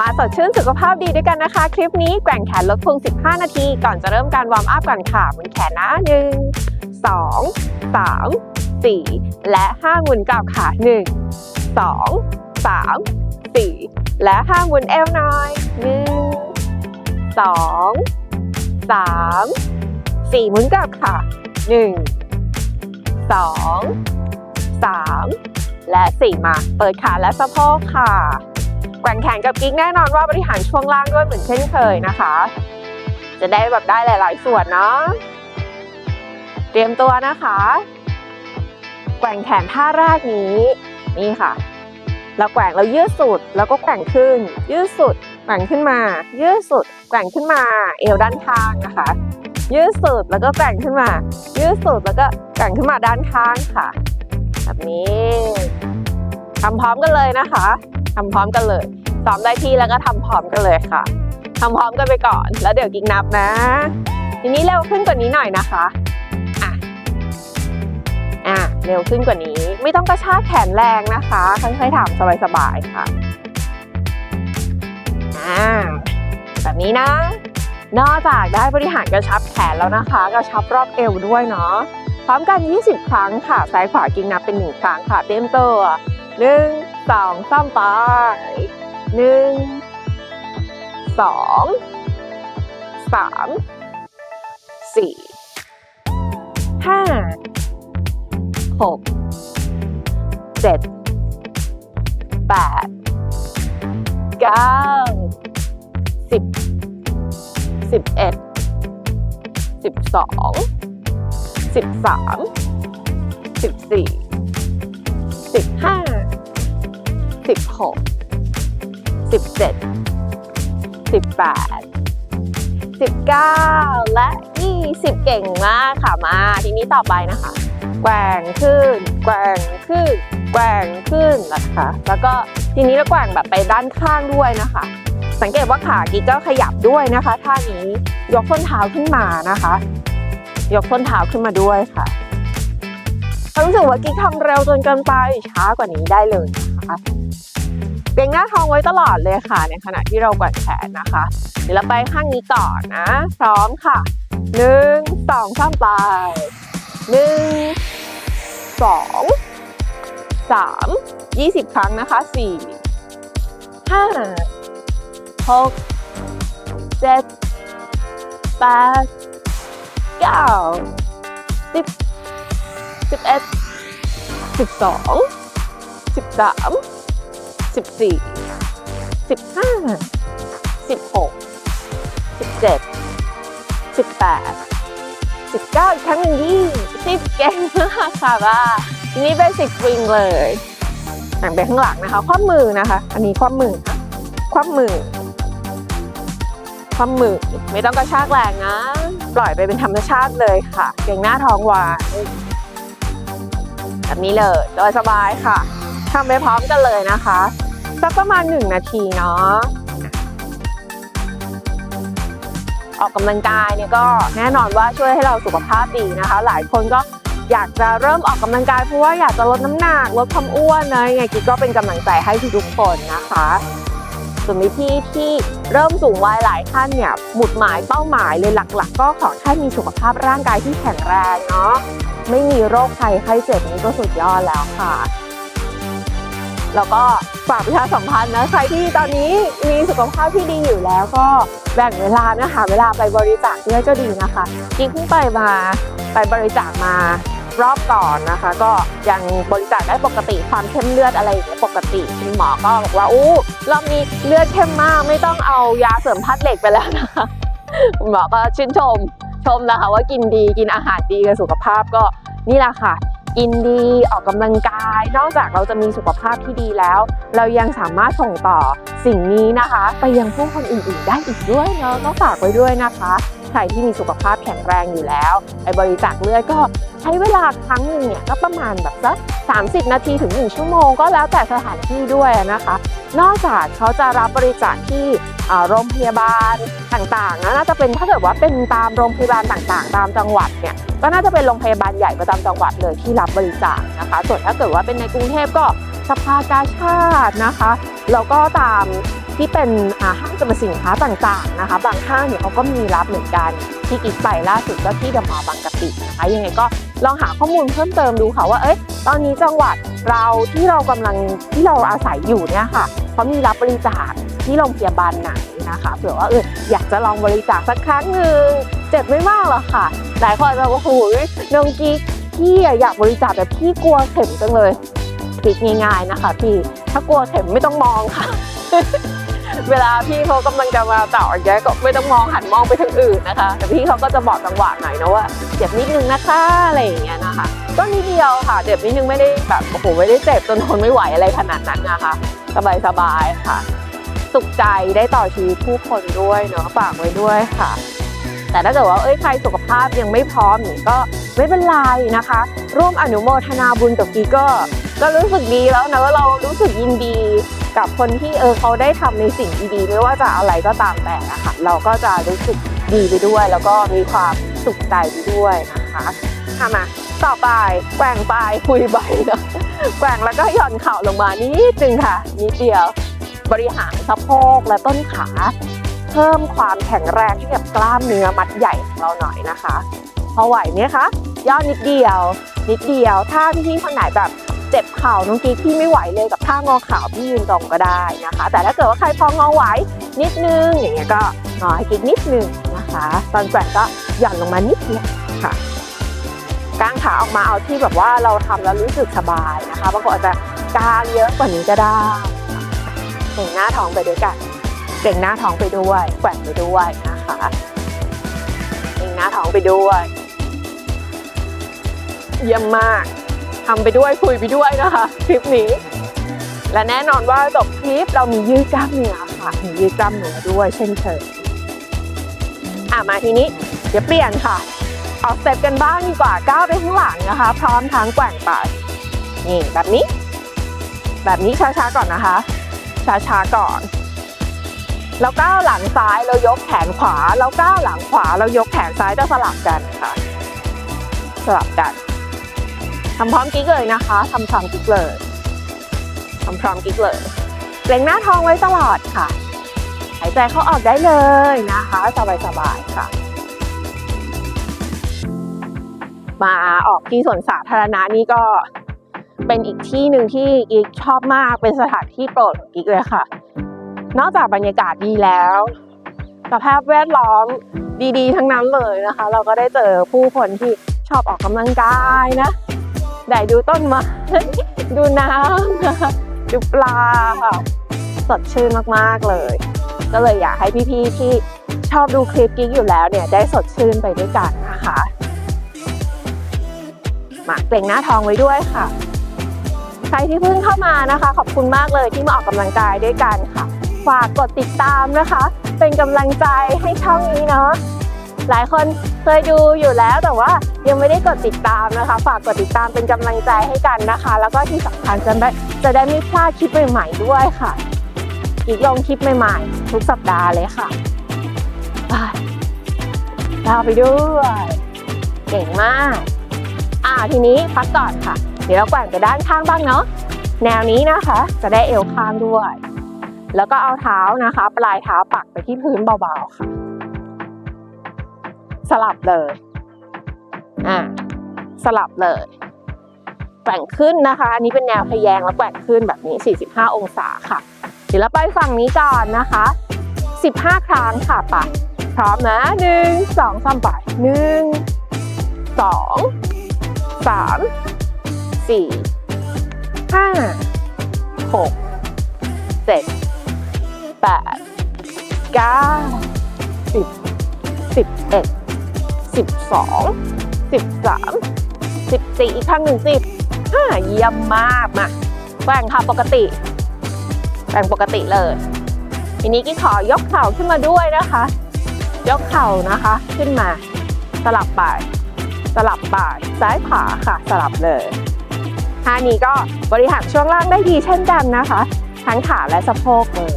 มาสดชื่นสุขภาพดีด้วยกันนะคะ คลิปนี้แกว่งแขนลดพุง 15 นาที ก่อนจะเริ่มการวอร์มอัพก่อนค่ะหมุนแขนนะ 1 2 3 4 และ 5 หมุนกลับค่ะ 1 2 3 4 และ 5 หมุนเอวหน่อย 1 2 3 4 หมุนกลับค่ะ 1 2 3 และ 4 มา เปิดขาและสะโพกค่ะ แกว่งแขนกับกิ๊กแน่นอนว่าบริหารช่วงล่างด้วยเหมือนเช่นเคยนะคะ จะได้แบบได้หลาย ๆ ส่วนเนาะเตรียมตัวนะคะ แกว่งแขนท่าแรกนี้นี่ค่ะ เราแกว่งเรายืดสุดแล้วก็แกว่งขึ้น ยืดสุดแกว่งขึ้นมา ยืดสุดแกว่งขึ้นมา เอวด้านข้างนะคะ ยืดสุดแล้วก็แกว่งขึ้นมา ยืดสุดแล้วก็แกว่งขึ้นมาด้านข้างค่ะ แบบนี้ทำพร้อมกันเลยนะคะ ทำพร้อมกันเลยซ้อมได้ที่แล้วก็ทำพร้อมกันเลยค่ะทำพร้อมกันไปก่อน แล้วเดี๋ยวกิ๊กนับนะ ทีนี้เร็วขึ้นกว่านี้หน่อยนะคะอะอะเร็วขึ้นกว่านี้ ไม่ต้องกระชากแขนแรงนะคะค่อยๆทำสบายๆค่ะอ่าแบบนี้นะนอกจากได้บริหารกระชับแขนแล้วนะคะ กระชับรอบเอวด้วยเนาะพร้อมกัน 20 ครั้งค่ะ ซ้ายขวากิงนับเป็น 1 ครั้งค่ะ เต็มตัวหนึ่ง สองสามไปหนึ่งสองสามสี่ห้าหกเจ็ดแปดเก้าสิบสิบเอ็ดสิบสองสิบสามสิบสี่สิบห้า สิบหกสิบเจ็ดสิบแปดสิบเก้าและยี่สิบเก่งมากค่ะมาทีนี้ต่อไปนะคะ แกว่งขึ้น แกว่งขึ้น แกว่งขึ้นนะคะ แล้วก็ทีนี้เราแกว่งแบบไปด้านข้างด้วยนะคะ สังเกตว่าขากิ๊กก็ขยับด้วยนะคะท่านี้ยกส้นเท้าขึ้นมานะคะ ยกส้นเท้าขึ้นมาด้วยค่ะถ้ารู้สึกว่ากิ๊กทำเร็วจนเกินไปช้ากว่านี้ได้เลย นะคะเกรงหน้าท้องไว้ตลอดเลยค่ะ ในขณะที่เรากวาดแขนนะคะ เดี๋ยวเราไปข้างนี้ก่อนนะพร้อมค่ะหนึ่งสองสามไปหนึ่งสองสามยี่สิบครั้งนะคะสี่ห้าหกเจ็ดแปดเก้าสิบสิบเอ็ดสิบสอง สิบสามสิบสี่สิบห้าสิบหกสิบเจ็ดสิบแปดสิบเก้าอีกครั้งหนึ่งยี่สิบเก่งมากค่ะว่าทีนี้เบสิกสวิงเลยหันไปข้างหลังนะคะ คว่ำมือนะคะ อันนี้คว่ำมือ คว่ำมือ ความมือ ไม่ต้องกระชากแรงนะ ปล่อยไปเป็นธรรมชาติเลยค่ะ เกรงหน้าท้องไว้แบบนี้เลยโดยสบายค่ะ ทำไปพร้อมกันเลยนะคะสักประมาณ 1 นาทีเนาะออกกำลังกายเนี่ยก็แน่นอนว่าช่วยให้เราสุขภาพดีนะคะ หลายคนก็อยากจะเริ่มออกกำลังกายเพราะว่าอยากจะลดน้ำหนักลดความอ้วนนะยังไงกิ๊กก็เป็นกำลังใจให้ทุกๆคนนะคะส่วนวิธีที่เริ่มสูงวัยหลายท่านเนี่ยหมุดหมายเป้าหมายเลยหลัก ๆ ก็ขอแค่มีสุขภาพร่างกายที่แข็งแรงเนาะไม่มีโรคภัยไข้เจ็บนี้ก็สุดยอดแล้วค่ะ แล้วก็ฝากประชาสัมพันธ์นะ ใครที่ตอนนี้มีสุขภาพที่ดีอยู่แล้วก็แบ่งเวลานะคะ เวลาไปบริจาคเลือดก็ดีนะคะกิ๊กเพิ่งไปมาไปบริจาคมารอบก่อนนะคะ ก็ยังบริจาคได้ปกติความเข้มเลือดอะไรอย่างเงี้ยปกติคุณหมอก็บอกว่าอู้รอบนี้เลือดเข้มมากไม่ต้องเอายาเสริมธาตุเหล็กไปแล้วนะคะคุณหมอก็ชื่นชมชมนะคะ ว่ากินดีกินอาหารดีกับสุขภาพก็นี่แหละค่ะ กินดีออกกำลังกาย นอกจากเราจะมีสุขภาพที่ดีแล้ว เรายังสามารถส่งต่อสิ่งนี้นะคะ ไปยังผู้คนอื่นๆ ได้อีกด้วยเนาะก็ฝากไว้ด้วยนะคะ ใครที่มีสุขภาพแข็งแรงอยู่แล้วไปบริจาคเลือดก็ใช้เวลาครั้งหนึ่งเนี่ยก็ประมาณแบบสัก30 นาทีถึง 1 ชั่วโมงก็แล้วแต่สถานที่ด้วยนะคะ นอกจากเขาจะรับบริจาคที่ โรงพยาบาลต่างๆนะน่าจะเป็นถ้าเกิดว่าเป็นตามโรงพยาบาลต่างๆ ตามจังหวัดเนี่ยก็น่าจะเป็นโรงพยาบาลใหญ่ประจำจังหวัดเลยที่รับบริจาคนะคะ ส่วนถ้าเกิดว่าเป็นในกรุงเทพก็สภากาชาตินะคะแล้วก็ตามที่เป็นห้างสรรพสินค้าต่างๆนะคะ บางห้างเนี่ยเขาก็มีรับเหมือนกันที่กิ๊กไปล่าสุดก็ที่เดอะมอลล์บางกะปินะคะยังไงก็ลองหาข้อมูลเพิ่มเติมดูค่ะว่าเอ้ยตอนนี้จังหวัดเราที่เรากำลังที่เราอาศัยอยู่เนี่ยค่ะเขามีรับบริจาค ที่โรงพยาบาลไหนนะคะเผื่อว่าเอออยากจะลองบริจาคสักครั้งหนึ่งเจ็บไม่มากหรอกค่ะหลายคนอาจจะว่าโอ้โหน้องกิ๊กพี่อยากบริจาคแต่พี่กลัวเข็มจังเลยคิดง่ายๆนะคะพี่ถ้ากลัวเข็มไม่ต้องมองค่ะ เวลาพี่เขากำลังจะมาเจาะอย่างเงี้ยก็ไม่ต้องมองหันมองไปทางอื่นนะคะ แต่พี่เขาก็จะบอกจังหวะหน่อยนะว่าเจ็บนิดนึงนะคะอะไรอย่างเงี้ยนะคะก็นิดเดียวค่ะเจ็บนิดนึงไม่ได้แบบโอ้โหไม่ได้เจ็บจนทนไม่ไหวอะไรขนาดนั้นนะคะ สบายสบายๆค่ะ สุขใจได้ต่อชีวิตผู้คนด้วยเนาะฝากไว้ด้วยค่ะ แต่ถ้าเกิดว่าเอ้ยใครสุขภาพยังไม่พร้อมนี่ก็ไม่เป็นไรนะคะ ร่วมอนุโมทนาบุญกับกีก็ ก็รู้สึกดีแล้วนะว่าเรารู้สึกยินดีกับคนที่เออเขาได้ทำในสิ่งดีๆไม่ว่าจะอะไรก็ตามแต่อะค่ะเราก็จะรู้สึกดีไปด้วย แล้วก็มีความสุขใจไปด้วยนะคะค่ะมาต่อไปแกว่งไปคุยไปนะแกว่งแล้วก็หย่อนเข่าลงมานิดนึงค่ะนิดเดียว บริหารสะโพกและต้นขา เพิ่มความแข็งแรงให้กับกล้ามเนื้อมัดใหญ่ของเราหน่อยนะคะ พอไหวไหมคะย่อนิดเดียว นิดเดียว ถ้าพี่ๆคนไหนแบบเจ็บเข่าน้องกิ๊กพี่ไม่ไหวเลยกับท่างอเข่าพี่ยืนตรงก็ได้นะคะ แต่ถ้าเกิดว่าใครพองอไหวนิดนึงอย่างเงี้ยก็งอให้กิ๊กนิดนึงนะคะ ตอนแกว่งก็หย่อนลงมานิดเดียวค่ะกางขาออกมาเอาที่แบบว่าเราทำแล้วรู้สึกสบายนะคะบางคนอาจจะกางเยอะกว่านี้ก็ได้ เก่งหน้าท้องไปด้วยกัน เก่งหน้าท้องไปด้วยแกว่งไปด้วยนะคะ เก่งหน้าท้องไปด้วย เยี่ยมมากทำไปด้วยคุยไปด้วยนะคะคลิปนี้ และแน่นอนว่าจบคลิปเรามียืดกล้ามเนื้อค่ะมียืดกล้ามเนื้อด้วยเช่นเคยอะมาทีนี้เดี๋ยวเปลี่ยนค่ะเอาสเต็ปกันบ้างดีกว่าก้าวไปข้างหลังนะคะ พร้อมทั้งแกว่งไปนี่แบบนี้ แบบนี้ช้าๆก่อนนะคะ ช้าๆก่อน แล้วก้าวหลังซ้ายเรายกแขนขวา แล้วก้าวหลังขวาเรายกแขนซ้ายจะสลับกันค่ะ สลับกันทำพร้อมกิ๊กเลยนะคะทำพร้อมกิ๊กเลยทำพร้อมกิ๊กเลยเกรงหน้าท้องไว้ตลอดค่ะ หายใจเข้าออกได้เลยนะคะ สบายๆค่ะ มาออกที่สวนสาธารณะนี่ก็ เป็นอีกที่หนึ่งที่กิ๊กชอบมากเป็นสถานที่โปรดของกิ๊กเลยค่ะ นอกจากบรรยากาศดีแล้วสภาพแวดล้อมดีๆ ทั้งนั้นเลยนะคะ เราก็ได้เจอผู้คนที่ชอบออกกำลังกายนะได้ดูต้นไม้ดูน้ำดูปลาค่ะสดชื่นมากๆเลย ก็เลยอยากให้พี่ๆที่ชอบดูคลิปกิ๊กอยู่แล้วเนี่ยได้สดชื่นไปด้วยกันนะคะมาเกรงหน้าทองไว้ด้วยค่ะ ใครที่เพิ่งเข้ามานะคะ ขอบคุณมากเลยที่มาออกกำลังกายด้วยกันค่ะ ฝากกดติดตามนะคะ เป็นกำลังใจให้ช่องนี้เนาะหลายคนเคยดูอยู่แล้วแต่ว่ายังไม่ได้กดติดตามนะคะ ฝากกดติดตามเป็นกำลังใจให้กันนะคะ แล้วก็ที่สำคัญจะได้จะได้ไม่พลาดคลิปใหม่ๆด้วยค่ะ อีกลงคลิปใหม่ๆ ทุกสัปดาห์เลยค่ะไปลาไปด้วย เก่งมาก อ่าทีนี้พักก่อนค่ะ เดี๋ยวเราแกว่งไปด้านข้างบ้างเนาะแนวนี้นะคะ จะได้เอวข้างด้วย แล้วก็เอาเท้านะคะ ปลายเท้าปักไปที่พื้นเบาๆค่ะ สลับเลยอ่าสลับเลยแกว่งขึ้นนะคะอันนี้เป็นแนวทะแยงแล้วแกว่งขึ้นแบบนี้ 45 องศาค่ะ เดี๋ยวเราไปฝั่งนี้ก่อนนะคะ 15 ครั้งค่ะไปพร้อมนะหนึ่งสองสามไปหนึ่ง สี่ห้าหกเจ็ดแปดเก้าสิบสิบเอ็ดสิบสองสิบสามสิบสี่อีกครั้งหนึ่งสิบห้าเยี่ยมมากมาแกว่งค่ะปกติแกว่งปกติเลยทีนี้กิ๊กขอยกเข่าขึ้นมาด้วยนะคะ ยกเข่านะคะขึ้นมา สลับไป สลับไปซ้ายขวาค่ะ สลับเลย ท่านี้ก็บริหารช่วงล่างได้ดีเช่นกันนะคะ ทั้งขาและสะโพกเลย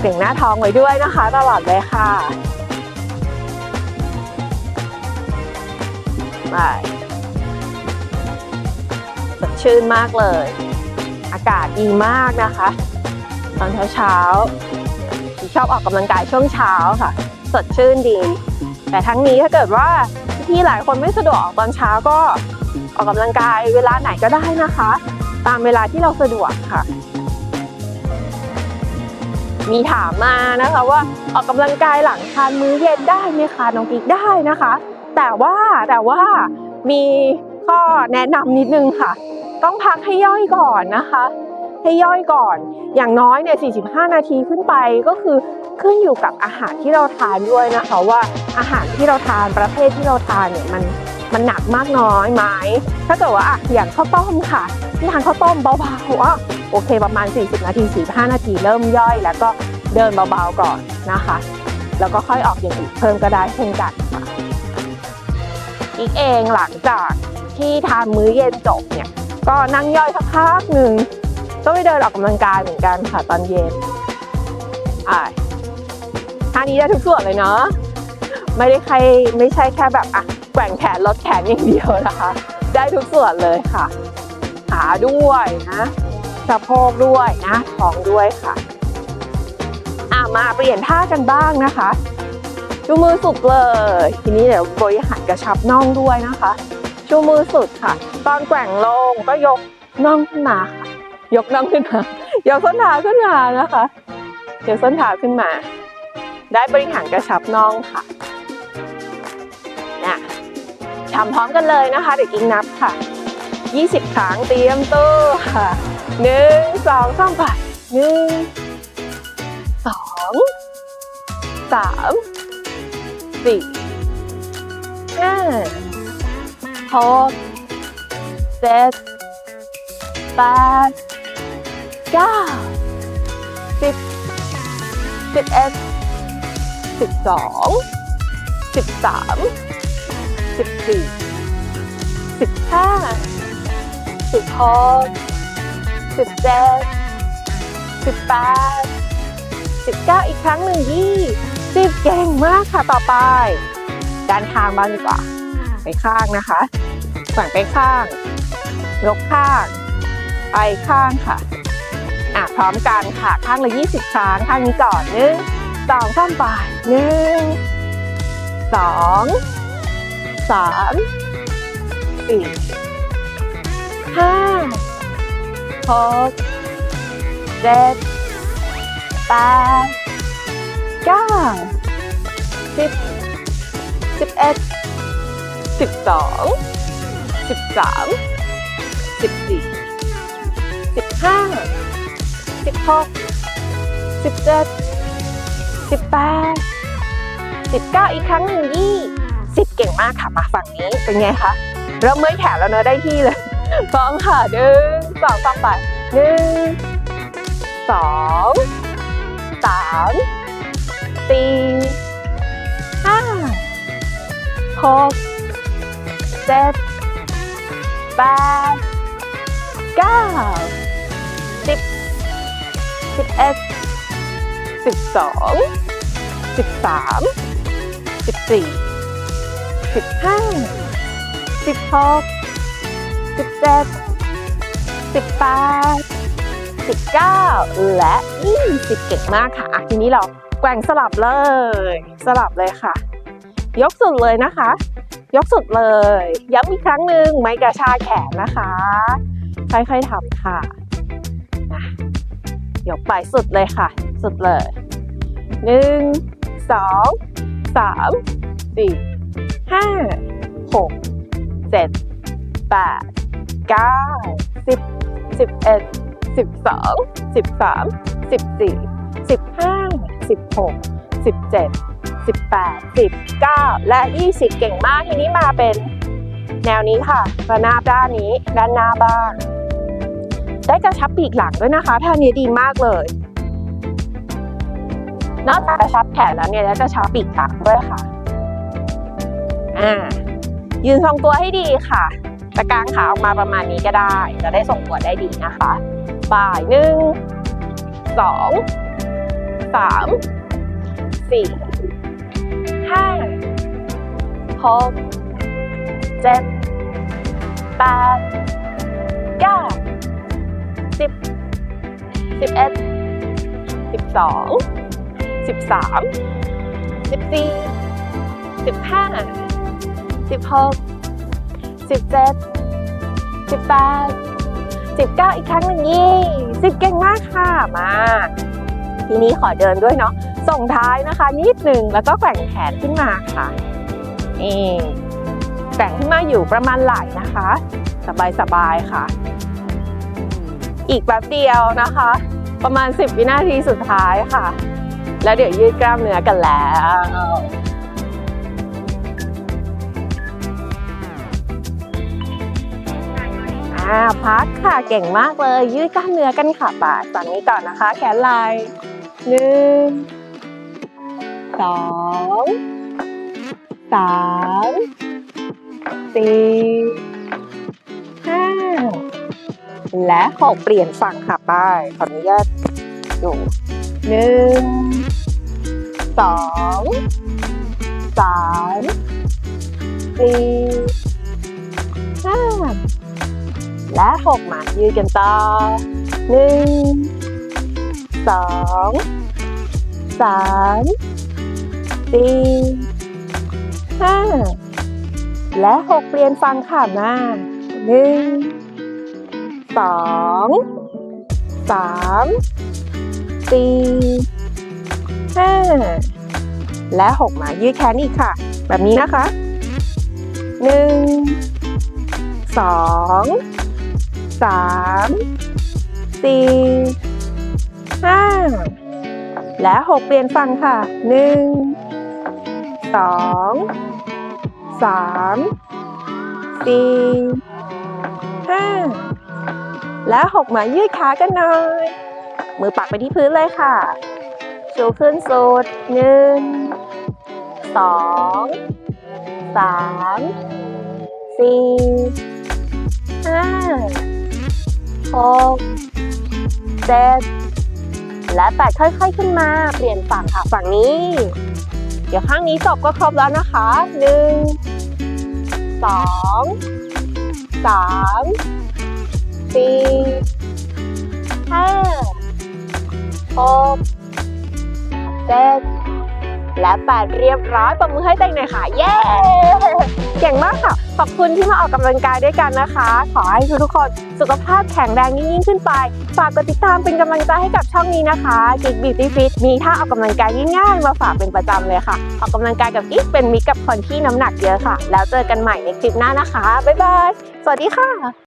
เก่งหน้าท้องไว้ด้วยนะคะ ตลอดเลยค่ะไปสดชื่นมากเลย อากาศดีมากนะคะ ตอนเช้าเช้าๆชอบออกกำลังกายช่วงเช้าค่ะ สดชื่นดี แต่ทั้งนี้ถ้าเกิดว่าพี่หลายคนไม่สะดวกออกตอนเช้าก็ ออกกำลังกายเวลาไหนก็ได้นะคะ ตามเวลาที่เราสะดวกค่ะ มีถามมานะคะว่าออกกำลังกายหลังทานมื้อเย็นได้ไหมคะน้องกิ๊กได้นะคะ แต่ว่าแต่ว่ามีข้อแนะนำนิดนึงค่ะ ต้องพักให้ย่อยก่อนนะคะให้ย่อยก่อน อย่างน้อยเนี่ย 45 นาทีขึ้นไปก็คือขึ้นอยู่กับอาหารที่เราทานด้วยนะคะ ว่าอาหารที่เราทานประเภทที่เราทานเนี่ยมัน มันหนักมากน้อยไหมถ้าเกิดว่าอะอย่างข้าวต้มค่ะทานข้าวต้มเบาๆอะโอเค ประมาณ 40 นาที 45 นาทีเริ่มย่อย แล้วก็เดินเบาๆก่อนนะคะ แล้วก็ค่อยออกอย่างอื่นเพิ่มก็ได้เช่นกันค่ะอีกเองหลังจากที่ทานมื้อเย็นจบเนี่ย ก็นั่งย่อยสักพักหนึ่งก็ไปเดินออกกำลังกายเหมือนกันค่ะตอนเย็นอ่าท่านี้ได้ทุกส่วนเลยเนาะไม่ได้ใครไม่ใช่แค่แบบอะ แกว่งแขนลดแขนอย่างเดียวนะคะ ได้ทุกส่วนเลยค่ะ ขาด้วยนะสะโพกด้วยนะท้องด้วยค่ะอะมาเปลี่ยนท่ากันบ้างนะคะชูมือสุดเลย ทีนี้เดี๋ยวบริหารกระชับน่องด้วยนะคะชูมือสุดค่ะ ตอนแกว่งลงก็ยกน่องขึ้นมาค่ะ ยกน่องขึ้นมายกส้นเท้าขึ้นมานะคะยกส้นเท้าขึ้นมา ได้บริหารกระชับน่องค่ะนะ ทำพร้อมกันเลยนะคะ เดี๋ยวกิ้งนับค่ะ 20 ครั้งเตรียมตัวค่ะหนึ่งสองสามไปหนึ่งสองสามสี่ห้าหกเจ็ดแปดเก้าสิบสิบเอ็ดสิบสองสิบสาม สิบสี่สิบห้าสิบหกสิบเจ็ดสิบแปดสิบเก้าอีกครั้งหนึ่งยี่สิบเก่งมากค่ะต่อไป ด้านข้างบ้างดีกว่า ไปข้างนะคะแกว่งไปข้างยกข้างไปข้างค่ะอะพร้อมกันค่ะข้างละ20ครั้งข้างนี้ก่อนหนึ่งสองสามไปหนึ่งสอง สามสี่ห้าหกเจ็ดแปดเก้าสิบสิบเอ็ดสิบสองสิบสามสิบสี่สิบห้าสิบหกสิบเจ็ดสิบแปดสิบเก้าอีกครั้งหนึ่งยี่ สิบเก่งมากค่ะมาฝั่งนี้เป็นไงคะเริ่มเมื่อยแขนแล้วเนอะได้ที่เลยพร้อมค่ะหนึ่งสองสามไปหนึ่งสองสามสี่ห้าหกเจ็ดแปดเก้าสิบสิบเอ็ดสิบสองสิบสามสิบสี่ สิบห้าสิบหกสิบเจ็ดสิบแปดสิบเก้าและยี่สิบเก่งมากค่ะะทีนี้เราแกว่งสลับเลย สลับเลยค่ะ ยกสุดเลยนะคะ ยกสุดเลย ย้ำอีกครั้งหนึ่งไม่กระชากแขนนะคะ ค่อยๆทำค่ะอะยกไปสุดเลยค่ะ สุดเลยหนึ่งสองสามสี่ ห้าหกเจ็ดแปดเก้าสิบสิบเอ็ดสิบสองสิบสามสิบสี่สิบห้าสิบหกสิบเจ็ด18 19และ20เก่งมากทีนี้มาเป็นแนวนี้ค่ะระนาบด้านนี้ด้านหน้าบ้างได้กระชับปีกหลังด้วยนะคะท่านี้ดีมากเลย นอกจากกระชับแขนแล้วเนี่ยได้กระชับปีกหลังด้วยค่ะ อ่ายืนทรงตัวให้ดีค่ะตะกางขาออกมาประมาณนี้ก็ได้ จะได้ทรงตัวได้ดีนะคะบ่ายหนึ่งสองสามสี่ห้าหกเจ็ดแปดเก้าสิบสิบเอ็ดสิบสองสิบสามสิบสี่สิบห้า สิบหกสิบเจ็ดสิบแปดสิบเก้าอีกครั้งหนึ่งยี่สิบเก่งมากค่ะมา ทีนี้ขอเดินด้วยเนาะส่งท้ายนะคะ นิดหนึ่งแล้วก็แกว่งแขนขึ้นมาค่ะนี่แกว่งขึ้นมาอยู่ประมาณไหล่นะคะ สบายๆค่ะ อีกแป๊บเดียวนะคะ ประมาณ 10 วินาทีสุดท้ายค่ะ แล้วเดี๋ยวยืดกล้ามเนื้อกันแล้ว พักค่ะเก่งมากเลย ยืดกล้ามเนื้อกันค่ะบ่าฝั่งนี้ก่อนนะคะ แขนไหล่หนึ่งสองสามสี่ห้าและหกเปลี่ยนฝั่งค่ะป้ายขออนุญาตดูหนึ่งสองสามสี่ห้า และหกมายืดกันต่อหนึ่งสองสามสี่ห้าและหกเปลี่ยนฟังค่ะมาหนึ่งสองสามสี่ห้าและหกมายืดแขนอีกค่ะ แบบนี้นะคะหนึ่งสอง สามสี่ห้าและหกเปลี่ยนฝั่งค่ะหนึ่งสองสามสี่ห้าและหกมายืดขากันหน่อย มือปักไปที่พื้นเลยค่ะชูขึ้นสุดหนึ่งสองสามสี่ห้า หกเจ็ดและแปดค่อยๆขึ้นมา เปลี่ยนฝั่งค่ะฝั่งนี้ เดี๋ยวข้างนี้จบก็ครบแล้วนะคะหนึ่งสองสามสี่ห้าหกเจ็ดและแปดเรียบร้อยปรบมือให้เตัวเองหน่อยค่ะ เย้ เก่งมากค่ะ ขอบคุณที่มาออกกำลังกายด้วยกันนะคะ ขอให้ทุกๆคนสุขภาพแข็งแรงยิ่งขึ้นไป ฝากกดติดตามเป็นกำลังใจให้กับช่องนี้นะคะกิ๊กบิวตี้ฟิตมีท่าออกกำลังกายง่ายๆมาฝากเป็นประจำเลยค่ะ ออกกำลังกายกับกิ๊กเป็นมิตรกับคนที่น้ำหนักเยอะค่ะ แล้วเจอกันใหม่ในคลิปหน้านะคะ บ๊ายบาย สวัสดีค่ะ